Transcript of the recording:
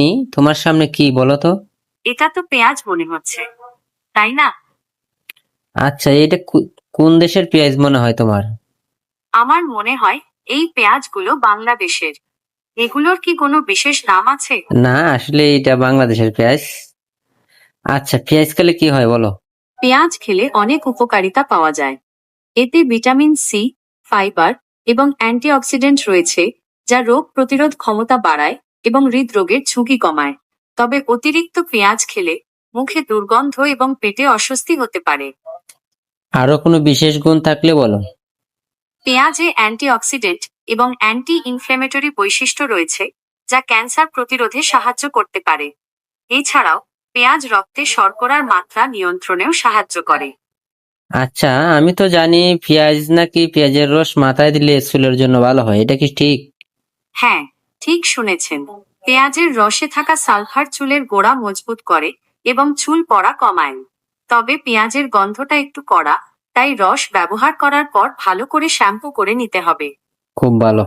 নি, তোমার সামনে কি বলো তো? এটা তো পেঁয়াজ মনে হচ্ছে তাই না? আচ্ছা এটা কোন দেশের পেঁয়াজ মনে হয় তোমার? আমার মনে হয় এই পেঁয়াজগুলো বাংলাদেশের। এগুলোর কি কোনো বিশেষ নাম আছে? না আসলে এটা বাংলাদেশের পেঁয়াজ। আচ্ছা পেঁয়াজ খেলে কি হয় বলো? পেঁয়াজ খেলে অনেক উপকারিতা পাওয়া যায়। এতে ভিটামিন সি ফাইবার এবং অ্যান্টিঅক্সিডেন্ট রয়েছে যা রোগ প্রতিরোধ ক্ষমতা বাড়ায় এবং হৃদরোগের ঝুঁকি কমায়। তবে অতিরিক্ত পেঁয়াজ খেলে মুখে দুর্গন্ধ এবং পেটে অস্বস্তি হতে পারে। আরও কোনো বিশেষ গুণ থাকলে বলো। পেঁয়াজে অ্যান্টিঅক্সিডেন্ট এবং অ্যান্টি ইনফ্ল্যামেটরি বৈশিষ্ট্য রয়েছে যা ক্যান্সার প্রতিরোধে সাহায্য করতে পারে। এছাড়াও পেঁয়াজ রক্তে শর্করার মাত্রা নিয়ন্ত্রণেও সাহায্য করে। আচ্ছা আমি তো জানি পেঁয়াজ নাকি পেঁয়াজের রস মাথায় দিলে চুলের জন্য ভালো হয় এটা কি ঠিক? হ্যাঁ ঠিক শুনেছেন। পেঁয়াজের রসে থাকা সালফার চুলের গোড়া মজবুত করে এবং চুল পড়া কমায়। তবে পেঁয়াজের গন্ধটা একটু কড়া, তাই রস ব্যবহার করার পর ভালো করে শ্যাম্পু করে নিতে হবে। খুব ভালো।